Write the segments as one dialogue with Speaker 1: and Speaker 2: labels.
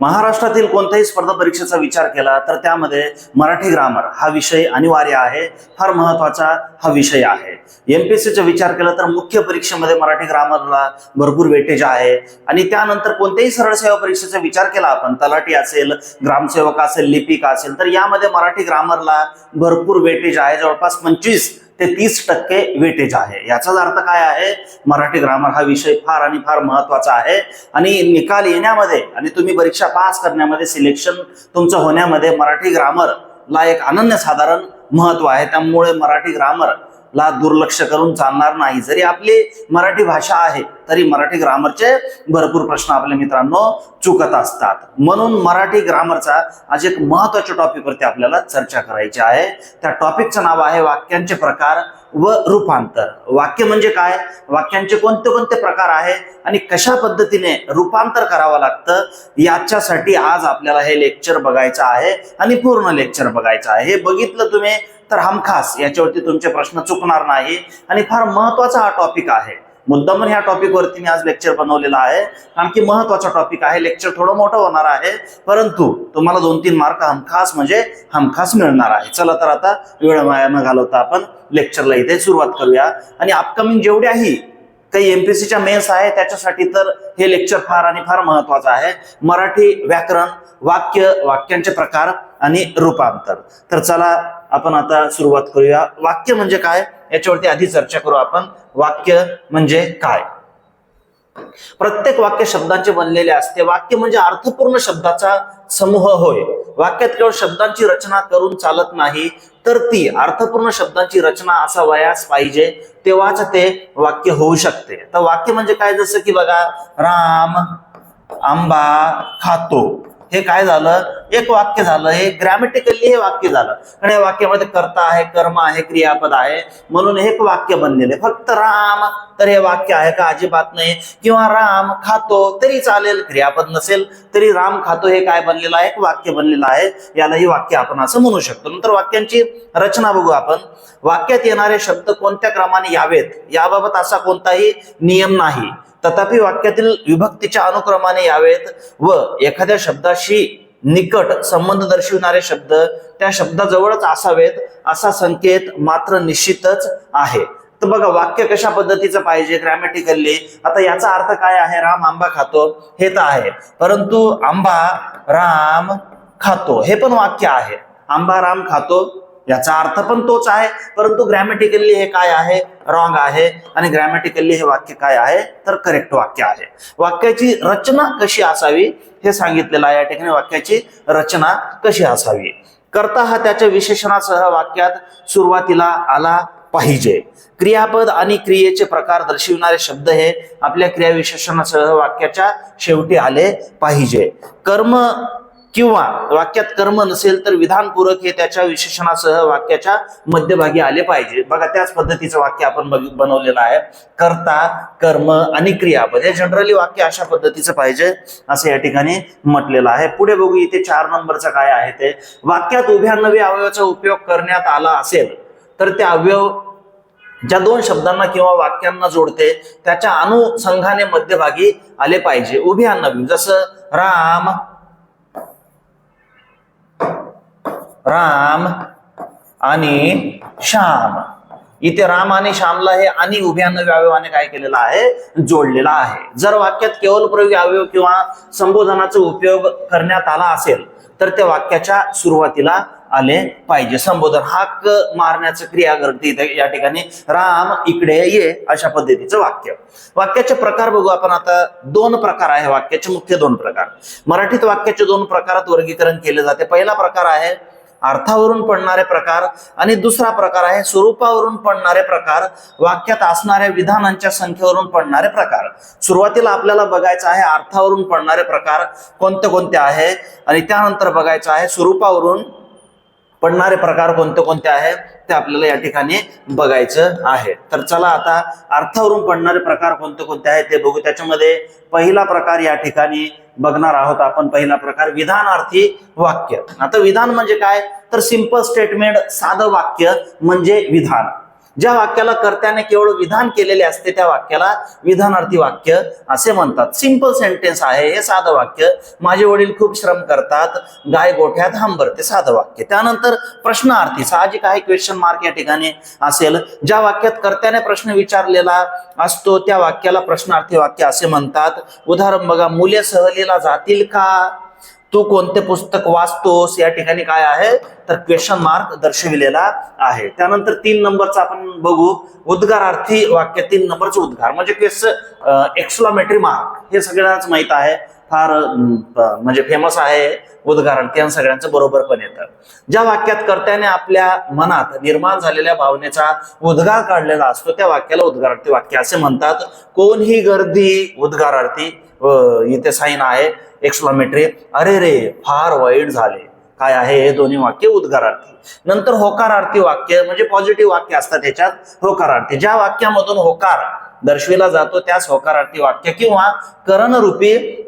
Speaker 1: महाराष्ट्रातील कोणत्याही स्पर्धा परीक्षेचा विचार केला तर त्यामध्ये मराठी ग्रामर हा विषय अनिवार्य आहे. फार महत्त्वाचा हा विषय आहे. एमपीएससीचा विचार केला तर मुख्य परीक्षेमध्ये मराठी ग्रामरला भरपूर वेटेज आहे. आणि त्यानंतर कोणत्याही सरळ सेवा परीक्षेचा विचार केला आपण तलाठी असेल ग्रामसेवक असेल लिपिक असेल तर यामध्ये मराठी ग्रामरला भरपूर वेटेज आहे. जवळपास पंचवीस ते तीस टक्के वेटेज आहे. याचाच अर्थ काय आहे? मराठी ग्रामर हा विषय फार आणि फार महत्त्वाचा आहे. आणि निकाल येण्यामध्ये आणि तुम्ही परीक्षा पास करण्यामध्ये सिलेक्शन तुमचं होण्यामध्ये मराठी ग्रामरला एक अनन्यसाधारण महत्त्व आहे. त्यामुळे मराठी ग्रामर ला दुर्लक्ष करून चालणार नाही. जरी आपली मराठी भाषा आहे तरी मराठी ग्रामरचे भरपूर प्रश्न आपल्या मित्रांनो चुकत असतात. म्हणून मराठी ग्रामरचा आज एक महत्त्वाच्या टॉपिकवरती आपल्याला चर्चा करायची आहे. त्या टॉपिकचं नाव आहे वाक्यांचे प्रकार व रूपांतर. वाक्य म्हणजे काय? वाक्यांचे कोणते कोणते प्रकार आहे आणि कशा पद्धतीने रूपांतर करावं लागतं? याच्यासाठी आज आपल्याला हे लेक्चर बघायचं आहे आणि पूर्ण लेक्चर बघायचं आहे. हे बघितलं तुम्ही तर हमखास याच्यावरती तुमचे प्रश्न चुकणार नाही. आणि फार महत्त्वाचा हा टॉपिक आहे. मुद्दामून ह्या टॉपिक वरती मी आज लेक्चर बनवलेला आहे. कारण की महत्त्वाचा टॉपिक आहे. लेक्चर थोडं मोठं होणार आहे. परंतु तुम्हाला दोन तीन मार्क हमखास म्हणजे हमखास मिळणार आहे. चला तर आता वेळ वाया न घालवता आपण लेक्चरला इथे सुरुवात करूया. आणि अपकमिंग जेवढ्याही काही एमपीसीच्या मेन्स आहे त्याच्यासाठी तर हे लेक्चर फार आणि फार महत्वाचं आहे. मराठी व्याकरण वाक्य वाक्यांचे प्रकार आणि रूपांतर. तर चला आपण आता सुरुवात करूया. वाक्य म्हणजे काय? याच्यावरती आधी चर्चा करू आपण. वाक्य म्हणजे काय? प्रत्येक वाक्य शब्दांचे बनलेले असते. वाक्य म्हणजे अर्थपूर्ण शब्दाचा समूह होय. वाक्यात केवळ शब्दांची रचना करून चालत नाही तर ती अर्थपूर्ण शब्दांची रचना असा वयास पाहिजे. तेव्हाच ते वाक्य होऊ शकते. तर वाक्य म्हणजे काय? जसं की बघा राम आंबा खातो. हे काय झालं? एक वाक्य झालं. हे ग्रॅमॅटिकली हे वाक्य झालं. आणि या वाक्यामध्ये कर्ता आहे कर्म आहे क्रियापद आहे. म्हणून हे एक वाक्य बनलेले फक्त राम. तर हे वाक्य आहे का? अजिबात नाही. किंवा राम खातो तरी चालेल क्रियापद नसेल तरी राम खातो हे काय बनलेलं आहे? एक वाक्य बनलेलं आहे. यालाही वाक्य आपण असं म्हणू शकतो. नंतर वाक्यांची रचना बघू आपण. वाक्यात येणारे शब्द कोणत्या क्रमाने यावेत? याबाबत असा कोणताही नियम नाही. तथापि वाक्यातील विभक्तीच्या अनुक्रमाने यावेत व एखाद्या शब्दाशी निकट संबंध दर्शविणारे शब्द त्या शब्दाजवळच असावेत असा संकेत मात्र निश्चितच आहे. तर बघा वाक्य कशा पद्धतीचं पाहिजे ग्रॅमॅटिकली आता याचा अर्थ काय आहे? राम आंबा खातो हे तर आहे. परंतु आंबा राम खातो हे पण वाक्य आहे. आंबा राम खातो याचा अर्थ पण तोच आहे. परंतु ग्रॅमॅटिकली हे काय आहे? रॉंग आहे. आणि ग्रॅमॅटिकली हे वाक्य काय आहे? तर करेक्ट वाक्य आहे. वाक्याची रचना कशी असावी? हे सांगितलेलं आहे. या ठिकाणी वाक्याची रचना कशी असावी? करता हा त्याच्या विशेषणासह वाक्यात सुरुवातीला आला पाहिजे. क्रियापद आणि क्रियेचे प्रकार दर्शविणारे शब्द हे आपल्या क्रियाविशेषणासह वाक्याच्या शेवटी आले पाहिजे. कर्म किंवा वाक्यात कर्म नसेल तर विधानपूरक हे त्याच्या विशेषणासह वाक्याच्या मध्यभागी आले पाहिजे. बघा त्याच पद्धतीचं वाक्य आपण बनवलेलं आहे. कर्ता कर्म आणि क्रियापद हे जनरली वाक्य अशा पद्धतीचं पाहिजे असं या ठिकाणी म्हटलेलं आहे. पुढे बघू इथे चार नंबरचं काय आहे ते. वाक्यात उभ्या नवी अवयवाचा उपयोग करण्यात आला असेल तर ते अवयव ज्या दोन शब्दांना किंवा वाक्यांना जोडते त्याच्या अनुसंघाने मध्यभागी आले पाहिजे. उभ्या नवी जसं राम राम आणि श्याम. इथे राम आणि श्यामला हे आणि उभ्या नव्या अवयवाने काय केलेलं आहे? जोडलेला आहे. जर वाक्यात केवळ प्रयोगी अवयव किंवा संबोधनाचा उपयोग करण्यात आला असेल तर त्या वाक्याच्या सुरुवातीला आले पाहिजे. संबोधन हाक मारण्याचं क्रिया करते या ठिकाणी. राम इकडे ये अशा पद्धतीचं वाक्य. वाक्याचे प्रकार बघू आपण आता. दोन प्रकार आहे वाक्याचे मुख्य दोन प्रकार. मराठीत वाक्याचे दोन प्रकारात वर्गीकरण केले जाते. पहिला प्रकार आहे अर्थावरून पडणारे प्रकार आणि दुसरा प्रकार आहे स्वरूपावरून पडणारे प्रकार वाक्यात असणाऱ्या विधानांच्या संख्येवरून पडणारे प्रकार. सुरुवातीला आपल्याला बघायचं आहे अर्थावरून पडणारे प्रकार कोणते कोणते आहे? आणि त्यानंतर बघायचं आहे स्वरूपावरून पडणारे प्रकार कोणते कोणते आहेत ते आपल्याला या ठिकाणी बघायचं आहे. तर चला आता अर्थावरून पडणारे प्रकार कोणते कोणते आहेत ते बघू. त्याच्यामध्ये पहिला प्रकार या ठिकाणी बघणार आहोत आपण. पहिला प्रकार विधानार्थी वाक्य. आता विधान म्हणजे काय? तर सिंपल स्टेटमेंट साधं वाक्य म्हणजे विधान. ज्या वाक्याला कर्त्याने केवळ विधान केलेले असते त्या वाक्याला विधानार्थी वाक्य असे म्हणतात. सिंपल सेंटेन्स आहे हे साधं वाक्य. माझे वडील खूप श्रम करतात गाय गोठ्यात हांबरते साधं वाक्य. त्यानंतर प्रश्नार्थी साहजिक आहे क्वेश्चन मार्क या ठिकाणी असेल. ज्या वाक्यात कर्त्याने प्रश्न विचारलेला असतो त्या वाक्याला प्रश्नार्थी वाक्य असे म्हणतात. उदाहरण बघा मुले सहलीला जातील का? तू कोणते पुस्तक वाचतोस या ठिकाणी काय आहे? तर क्वेश्चन मार्क दर्शविलेला आहे. त्यानंतर तीन नंबरचा आपण बघू. उद्गारार्थी वाक्य तीन नंबरचं उद्गार. म्हणजे क्वेश्चन एक्सप्लॉमेटरी मार्क हे सगळ्यांनाच माहीत आहे. फार म्हणजे फेमस आहे उद्गारार्थी आणि सगळ्यांचं बरोबर पण येतं. ज्या वाक्यात कर्त्याने आपल्या मनात निर्माण झालेल्या भावनेचा उद्गार काढलेला असतो त्या वाक्याला उद्गारार्थी वाक्य असे म्हणतात. कोणही गर्दी उद्गारार्थी इथे साईन आहे. एक्सप्लॉमेटरी. अरे रे फार वाईट झाले. काय आहे हे दोन्ही वाक्य उद्गारार्थी. नंतर होकारार्थी वाक्य म्हणजे पॉझिटिव्ह वाक्य असतात त्याच्यात होकारार्थी. ज्या वाक्यामधून होकार दर्शविला जातो त्यास होकारार्थी वाक्य. किंवा करणरूपी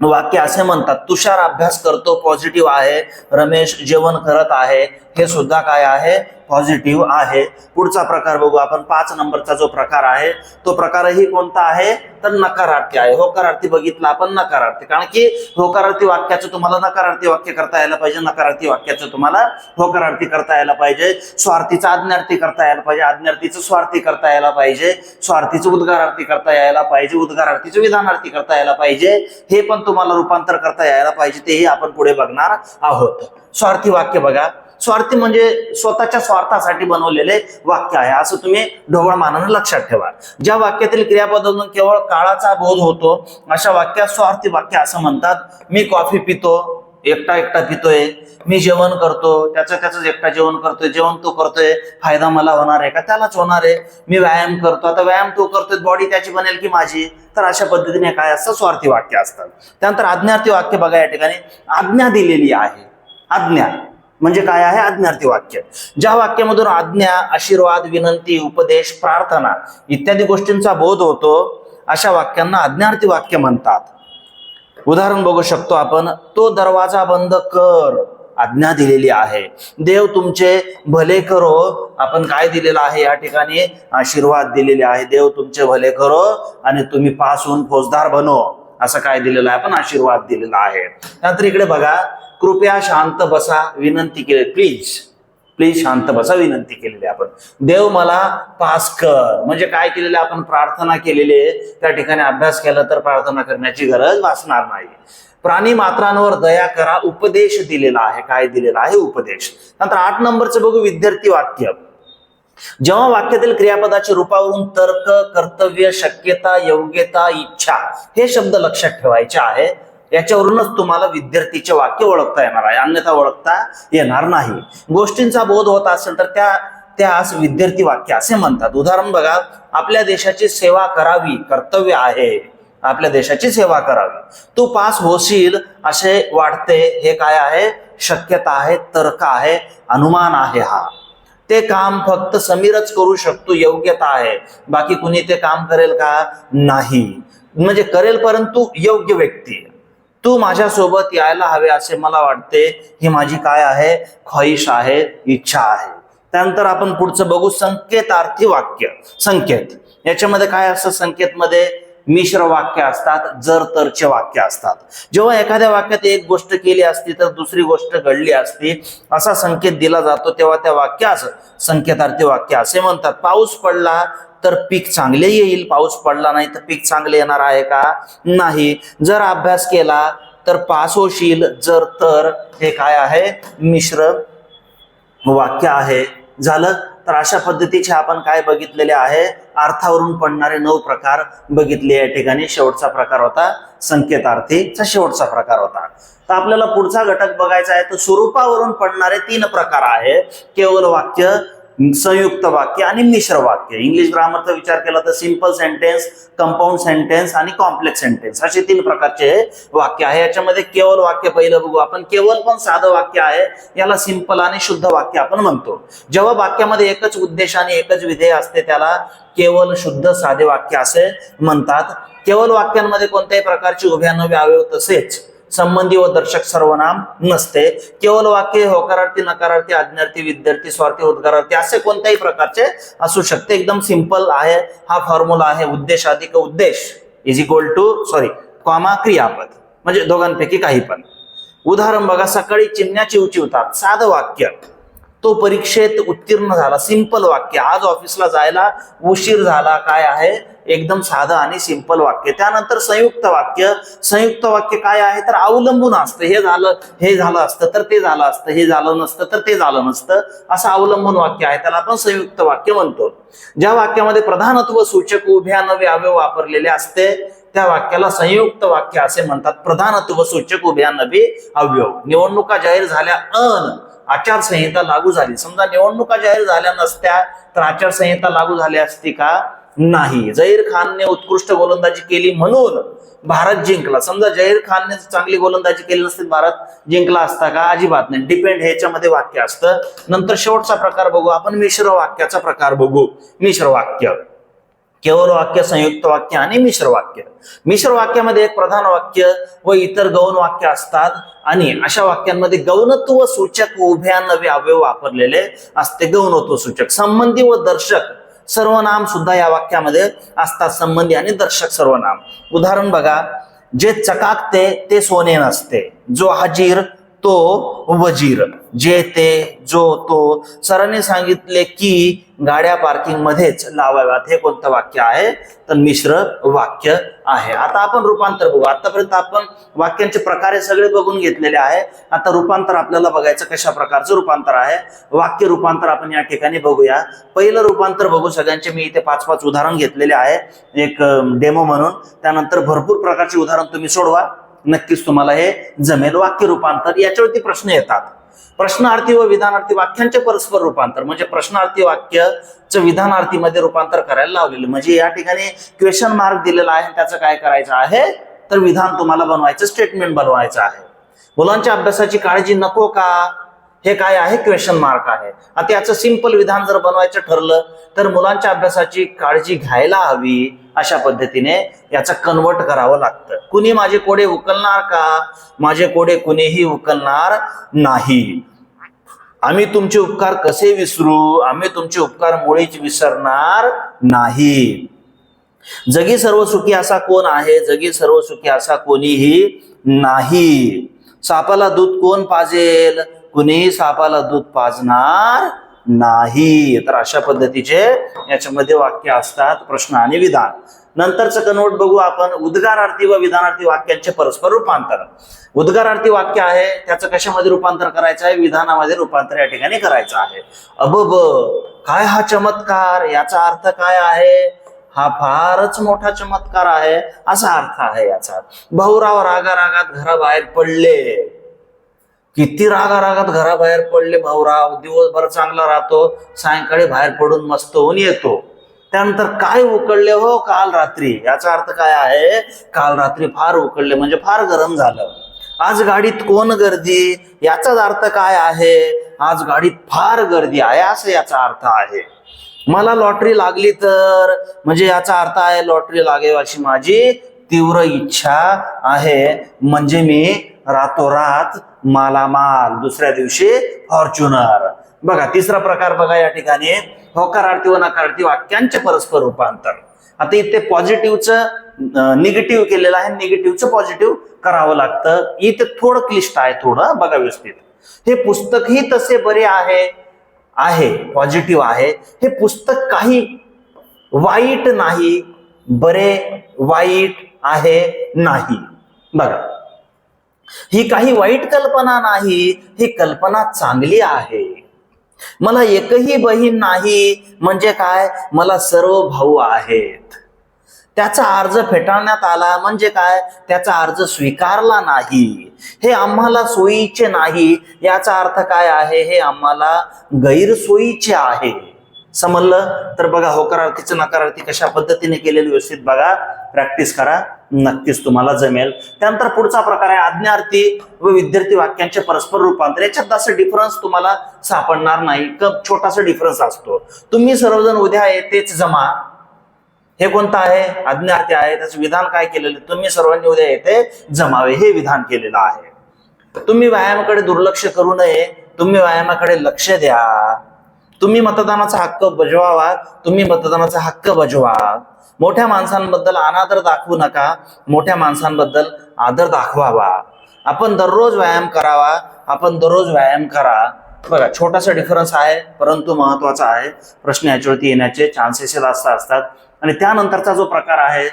Speaker 1: वाक्य असे म्हणतात तुषार अभ्यास करतो पॉझिटिव्ह आहे. रमेश जेवण करत आहे. हे सुद्धा काय आहे? पॉझिटिव्ह आहे. पुढचा प्रकार बघू आपण. पाच नंबरचा जो प्रकार आहे तो प्रकारही कोणता आहे? तर नकारार्थी आहे. होकारार्थी बघितला आपण नकारार्थी. कारण की होकारार्थी वाक्याचं तुम्हाला नकारार्थी वाक्य करता यायला पाहिजे. नकारार्थी वाक्याचं तुम्हाला होकारार्थी करता यायला पाहिजे. स्वार्थीचं आज्ञार्थी करता यायला पाहिजे. आज्ञार्थीचं स्वार्थी करता यायला पाहिजे. स्वार्थीचं उद्गारार्थी करता यायला पाहिजे. उद्गारार्थीचं विधानार्थी करता यायला पाहिजे. हे पण तुम्हाला रूपांतर करता यायला पाहिजे. तेही आपण पुढे बघणार आहोत. स्वार्थी वाक्य बघा. स्वार्थी म्हणजे स्वतःच्या स्वार्थासाठी बनवलेले वाक्य आहे. असं तुम्ही ढोबळ मानानं लक्षात ठेवा. ज्या वाक्यातील क्रियापदातून केवळ काळाचा बोध होतो अशा वाक्यात स्वार्थी वाक्य असं म्हणतात मी कॉफी पितो एकटा एकटा पितोय मी जेवण करतो त्याचं त्याच एकटा जेवण करतोय जेवण तो करतोय फायदा मला होणार आहे का? त्यालाच होणार आहे. मी व्यायाम करतो आता व्यायाम तो करतोय बॉडी त्याची बनेल की माझी? तर अशा पद्धतीने काय असतं? स्वार्थी वाक्य असतात. त्यानंतर आज्ञार्थी वाक्य बघा या ठिकाणी. आज्ञा दिलेली आहे. आज्ञा. म्हणजे काय आहे? आज्ञार्थी वाक्य. ज्या वाक्यामधून आज्ञा आशीर्वाद विनंती उपदेश प्रार्थना इत्यादी गोष्टींचा बोध होतो अशा वाक्यांना आज्ञार्थी वाक्य म्हणतात. उदाहरण बघू शकतो आपण. तो दरवाजा बंद कर. आज्ञा दिलेली आहे. देव तुमचे भले करो. आपण काय दिलेलं आहे या ठिकाणी? आशीर्वाद दिलेले आहे. देव तुमचे भले करो आणि तुम्ही पास होऊन फौजदार बनो. असं काय दिलेलं आहे? आपण आशीर्वाद दिलेला आहे. त्यानंतर इकडे बघा. कृपया शांत बसा विनंती केली. प्लीज प्लीज शांत बसा विनंती केलेली आपण. देव मला पास कर. म्हणजे काय केलेलं आपण प्रार्थना केलेली आहे. त्या ठिकाणी अभ्यास केला तर प्रार्थना करण्याची गरज भासणार नाही. प्राणी मात्रांवर दया करा उपदेश दिलेला आहे. काय दिलेला आहे? उपदेश. नंतर आठ नंबरचं बघू विद्यार्थी वाक्य. जेव्हा वाक्यातील क्रियापदाच्या रूपावरून तर्क कर्तव्य शक्यता योग्यता इच्छा हे शब्द लक्षात ठेवायचे आहे. याच्यावरूनच तुम्हाला विद्यार्थीचे वाक्य ओळखता येणार आहे. अन्यथा ओळखता येणार नाही. गोष्टींचा बोध होत असेल तर त्या त्यास विद्यार्थी वाक्य असे म्हणतात. उदाहरण बघा आपल्या देशाची सेवा करावी कर्तव्य आहे. आपल्या देशाची सेवा करावी. तू पास होशील असे वाटते. हे काय आहे? शक्यता आहे तर्क आहे अनुमान आहे हा. ते काम फक्त समीरच करू शकतो योग्यता आहे. बाकी कुणी ते काम करेल का? नाही. म्हणजे करेल परंतु योग्य व्यक्ती. तू माझ्यासोबत यायला हवे असे मला वाटते. ही माझी काय आहे? ख्वाहिश आहे इच्छा आहे. त्यानंतर आपण पुढचं बघू संकेतार्थी वाक्य. संकेत. याच्यामध्ये काय असतं संकेतमध्ये? मिश्र वाक्य असतात जर तरचे वाक्य असतात. जेव्हा एखाद्या वाक्यात एक गोष्ट केली असती तर दुसरी गोष्ट घडली असती असा संकेत दिला जातो तेव्हा त्या वाक्यास संकेतार्थी वाक्य असे म्हणतात. पाऊस पडला तर पीक चांगले येईल? पाऊस पडला नाही तर पीक चांगले येणार आहे का? नाही. जर अभ्यास केला तर पास होशील. जर तर हे काय आहे? मिश्र वाक्य आहे. झालं? तर अशा पद्धतीचे आपण काय बघितलेले आहे? अर्थावरून पडणारे नऊ प्रकार बघितले या ठिकाणी. शेवटचा प्रकार होता. संकेतार्थीचा शेवटचा प्रकार होता. तर आपल्याला पुढचा घटक बघायचा आहे. तर स्वरूपावरून पडणारे तीन प्रकार आहे. केवळ वाक्य संयुक्त वाक्य आणि मिश्र वाक्य. इंग्लिश ग्रामरचा विचार केला तर सिंपल सेंटेन्स कंपाऊंड सेंटेन्स आणि कॉम्प्लेक्स सेंटेन्स असे तीन प्रकारचे वाक्य आहे. याच्यामध्ये केवळ वाक्य पहिलं बघू आपण. केवळ पण साधं वाक्य आहे. याला सिंपल आणि शुद्ध वाक्य आपण म्हणतो. जेव्हा वाक्यामध्ये एकच उद्देश आणि एकच विधेय असते त्याला केवळ शुद्ध साधे वाक्य असे म्हणतात. केवळ वाक्यांमध्ये कोणत्याही प्रकारची उभ्या नव्या अवयव तसेच संबंधी व दर्शक सर्वनाम नसते. केवळ वाक्य होकारार्थी नकारार्थी आज्ञार्थी विद्यार्थी स्वार्थी उद्गारार्थी असे कोणत्याही प्रकारचे असू शकते. एकदम सिंपल आहे. हा फॉर्म्युला आहे उद्देश अधिक उद्देश is equal to sorry comma क्रियापद. म्हणजे दोघांपैकी काही पण. उदाहरण बघा सकाळी चिमण्या चिवचिवतात साधं वाक्य. तो परीक्षेत उत्तीर्ण झाला. सिंपल वाक्य. आज ऑफिसला जायला उशीर झाला. काय आहे? एकदम साधं आणि सिंपल वाक्य. त्यानंतर संयुक्त वाक्य. संयुक्त वाक्य काय आहे? तर अवलंबून असतं. हे झालं हे झालं असतं तर ते झालं असतं. हे झालं नसतं तर ते झालं नसतं. असं अवलंबून वाक्य आहे. त्याला आपण संयुक्त वाक्य म्हणतो. ज्या वाक्यामध्ये प्रधानत्व सूचक उभ्या नवे अवयव वापरलेले असते त्या वाक्याला संयुक्त वाक्य असे म्हणतात. प्रधानत्व सूचक उभ्या नवे अवयव. निवडणुका जाहीर झाल्या अन आचारसंहिता लागू झाली. समजा निवडणुका जाहीर झाल्या नसत्या तर आचारसंहिता लागू झाली असती का? नाही. जहीर खानने उत्कृष्ट गोलंदाजी केली म्हणून भारत जिंकला. समजा जहीर खानने चांगली गोलंदाजी केली नसती भारत जिंकला असता का? अजिबात नाही. डिपेंड ह्याच्यामध्ये वाक्य असतं. नंतर शेवटचा प्रकार बघू. आपण मिश्र वाक्याचा प्रकार बघू. मिश्र वाक्य. केवळ वाक्य संयुक्त वाक्य आणि मिश्र वाक्य. मिश्र वाक्यामध्ये एक प्रधान वाक्य व इतर गौण वाक्य असतात आणि अशा वाक्यांमध्ये गौणत्व सूचक उभ्या नवे अवयव वापरलेले असते. गौणत्व सूचक. संबंधी व दर्शक सर्वनाम सुद्धा या वाक्यामध्ये असतात संबंधी आणि दर्शक सर्वनाम. उदाहरण बघा जे चकाकते ते सोने नसते. जो हजीर तो वजीर. जे ते जो तो. सरांनी सांगितले की गाड्या पार्किंग मध्येच लावाव्यात. हे कोणतं वाक्य आहे? तर मिश्र वाक्य आहे. आता आपण रूपांतर बघू. आतापर्यंत आपण वाक्यांचे प्रकारे सगळे बघून घेतलेले आहे. आता रूपांतर आपल्याला बघायचं कशा प्रकारचं रूपांतर आहे. वाक्य रूपांतर आपण या ठिकाणी बघूया. पहिलं रूपांतर बघू सगळ्यांचे. मी इथे पाच पाच उदाहरण घेतलेले आहे. एक डेमो म्हणून. त्यानंतर भरपूर प्रकारचे उदाहरण तुम्ही सोडवा. नक्कीच तुम्हाला हे जमेल वाक्य रूपांतर. याच्यावरती प्रश्न येतात. प्रश्नार्थी व विधानार्थी वाक्यांचे परस्पर रूपांतर म्हणजे प्रश्नार्थी वाक्यचं विधानार्थीमध्ये रूपांतर करायला लावलेलं. म्हणजे या ठिकाणी क्वेश्चन मार्क दिलेला आहे त्याचं काय करायचं आहे? तर विधान तुम्हाला बनवायचं स्टेटमेंट बनवायचं आहे. मुलांच्या अभ्यासाची काळजी नको का? हे काय आहे? क्वेश्चन मार्क आहे. आता याचं सिंपल विधान जर बनवायचं ठरलं तर मुलांच्या अभ्यासाची काळजी घ्यायला हवी अशा पद्धतीने याचं कन्वर्ट करावं लागतं. कुणी माझे कोडे उकलणार का? माझे कोडे कुणीही उकलणार नाही. आम्ही तुमचे उपकार कसे विसरू? आम्ही तुमचे उपकार मुळीच विसरणार नाही. जगी सर्व सुखी असा कोण आहे? जगी सर्व सुखी असा कोणीही नाही. सापाला दूध कोण पाजेल? कुणीही सापाला दूध पाजणार नाही. तर अशा पद्धतीचे याच्यामध्ये वाक्य असतात प्रश्न आणि विधान. नंतरचं कन्वर्ट बघू आपण. उद्गारार्थी व विधानार्थी वाक्यांचे परस्पर रूपांतर उद्गारार्थी वाक्य आहे त्याचं कशामध्ये रूपांतर करायचं आहे? विधानामध्ये रूपांतर या ठिकाणी करायचं आहे. अबब काय हा चमत्कार? याचा अर्थ काय आहे? हा फारच मोठा चमत्कार आहे. असा अर्थ आहे याचा. भाऊराव रागा रागात घराबाहेर पडले. किती रागा रागात घराबाहेर पडले भाऊराव दिवसभर चांगला राहतो सायंकाळी बाहेर पडून मस्त होऊन येतो. त्यानंतर काय उकळले हो काल रात्री? याचा अर्थ काय आहे? काल रात्री फार उकळले म्हणजे फार गरम झालं. आज गाडीत कोण गर्दी? याचाच अर्थ काय आहे? आज गाडीत फार गर्दी आहे असं याचा अर्थ आहे. मला लॉटरी लागली तर? म्हणजे याचा अर्थ आहे लॉटरी लागेल अशी माझी तीव्र इच्छा आहे. म्हणजे मी रातोरात मालामाल दुसऱ्या दिवशी फॉर्च्युनर. बघा तिसरा प्रकार बघा या ठिकाणी. होकारार्थी व नकारार्थी वाक्यांचे परस्पर रूपांतर. आता इथे पॉझिटिव्हचं निगेटिव्ह केलेलं आहे निगेटिव्हचं पॉझिटिव्ह करावं लागतं. इथे थोडं क्लिष्ट आहे थोडं बघा व्यवस्थित. हे पुस्तकही तसे बरे आहे आहे पॉझिटिव्ह आहे. हे पुस्तक काही वाईट नाही बरे वाईट आहे नाही. बघा. ही काही वाईट कल्पना नाही ही कल्पना चांगली आहे. मला एकही बहीण नाही म्हणजे काय? मला सर्व भाऊ आहेत. त्याचा अर्ज फेटाळण्यात आला म्हणजे काय? त्याचा अर्ज स्वीकारला नाही. हे आम्हाला सोयीचे नाही. याचा अर्थ काय आहे? हे आम्हाला गैरसोयीचे आहे. समजलं? तर बघा होकारार्थीचं नकारार्थी कशा पद्धतीने केलेली व्यवस्थित बघा. प्रॅक्टिस करा. नक्कीच तुम्हाला जमेल. त्यानंतर पुढचा प्रकार आहे आज्ञार्थी व विद्यार्थी वाक्यांचे परस्पर रूपांतर. याच्यात असं डिफरन्स तुम्हाला सापडणार नाही. क छोटासा डिफरन्स असतो. तुम्ही सर्वजण उद्या येतेच जमा. हे कोणतं आहे? आज्ञार्थी आहे. त्याचं विधान काय केलेलं आहे? तुम्ही सर्वांनी उद्या येते जमावे. हे विधान केलेलं आहे. तुम्ही व्यायामाकडे दुर्लक्ष करू नये. तुम्ही व्यायामाकडे लक्ष द्या. तुम्ही मतदानाचा हक्क बजवावा तुम्ही मतदानाचा हक्क बजवा. मोठ्या माणसांबद्दल अनादर दाखवू नका मोठ्या माणसांबद्दल आदर दाखवावा. आपण दररोज व्यायाम करावा आपण दररोज व्यायाम करा. बघा छोटासा डिफरन्स आहे परंतु महत्त्वाचा आहे. प्रश्न याच्यावरती येण्याचे चान्सेस जास्त असतात. आणि त्यानंतरचा जो प्रकार आहे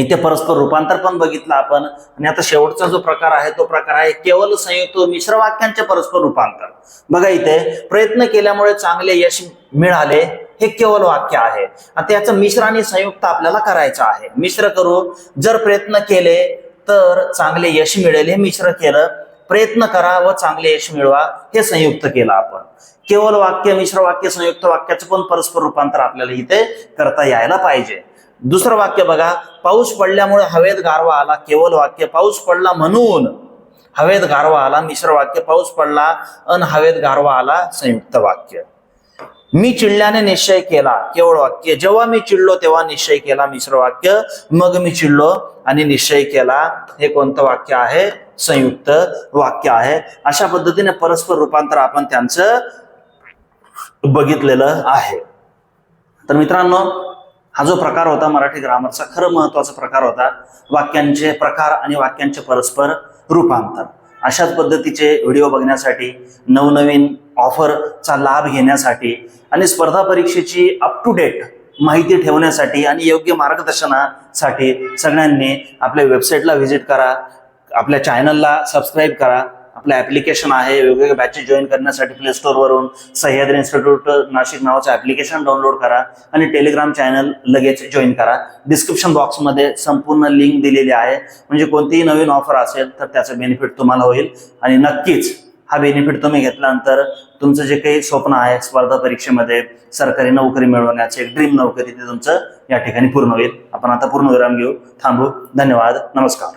Speaker 1: इथे परस्पर रूपांतर पण बघितलं आपण. आणि आता शेवटचा जो प्रकार आहे तो प्रकार आहे केवळ संयुक्त मिश्र वाक्यांचे परस्पर रूपांतर. बघा इथे प्रयत्न केल्यामुळे चांगले यश मिळाले हे केवळ वाक्य आहे. आता याचं मिश्र आणि संयुक्त आपल्याला करायचं आहे. मिश्र करू जर प्रयत्न केले तर चांगले यश मिळेल. हे मिश्र केलं प्रयत्न करा व चांगले यश मिळवा हे संयुक्त केलं आपण. केवळ वाक्य मिश्र वाक्य संयुक्त वाक्याचं पण परस्पर रूपांतर आपल्याला इथे करता यायला पाहिजे. दुसरं वाक्य बघा पाऊस पडल्यामुळे हवेत गारवा आला केवळ वाक्य पाऊस पडला म्हणून हवेत गारवा आला मिश्र वाक्य पाऊस पडला अन हवेत गारवा आला संयुक्त वाक्य. मी चिडल्याने निश्चय केला केवळ वाक्य. जेव्हा मी चिडलो तेव्हा निश्चय केला मिश्र वाक्य. मग मी चिडलो आणि निश्चय केला. हे कोणतं वाक्य आहे? संयुक्त वाक्य आहे. अशा पद्धतीने परस्पर रूपांतर आपण त्यांचं बघितलेलं आहे. तर मित्रांनो हा जो प्रकार होता मराठी ग्रामरचा खरं महत्त्वाचा प्रकार होता वाक्यांचे प्रकार आणि वाक्यांचे परस्पर रूपांतर. अशाच पद्धतीचे व्हिडिओ बघण्यासाठी नवनवीन ऑफरचा लाभ घेण्यासाठी आणि स्पर्धा परीक्षेची अप टू डेट माहिती ठेवण्यासाठी आणि योग्य मार्गदर्शनासाठी सगळ्यांनी आपल्या वेबसाईटला व्हिजिट करा आपल्या चॅनलला सबस्क्राईब करा. आपलं ऍप्लिकेशन आहे वेगवेगळे बॅचेस जॉईन करण्यासाठी प्ले स्टोअरवरून सह्याद्री इन्स्टिट्यूट नाशिक नावाचं ऍप्लिकेशन डाउनलोड करा आणि टेलिग्राम चॅनल लगेच जॉईन करा. डिस्क्रिप्शन बॉक्समध्ये संपूर्ण लिंक दिलेली आहे. म्हणजे कोणतीही नवीन ऑफर असेल तर त्याचं बेनिफिट तुम्हाला होईल. आणि नक्कीच हा बेनिफिट तुम्ही घेतल्यानंतर तुमचं जे काही स्वप्न आहे स्पर्धा परीक्षेमध्ये सरकारी नोकरी मिळवण्याचे ड्रीम नोकरी ते तुमचं या ठिकाणी पूर्ण होईल. आपण आता पूर्ण विराम घेऊ. थांबू. धन्यवाद. नमस्कार.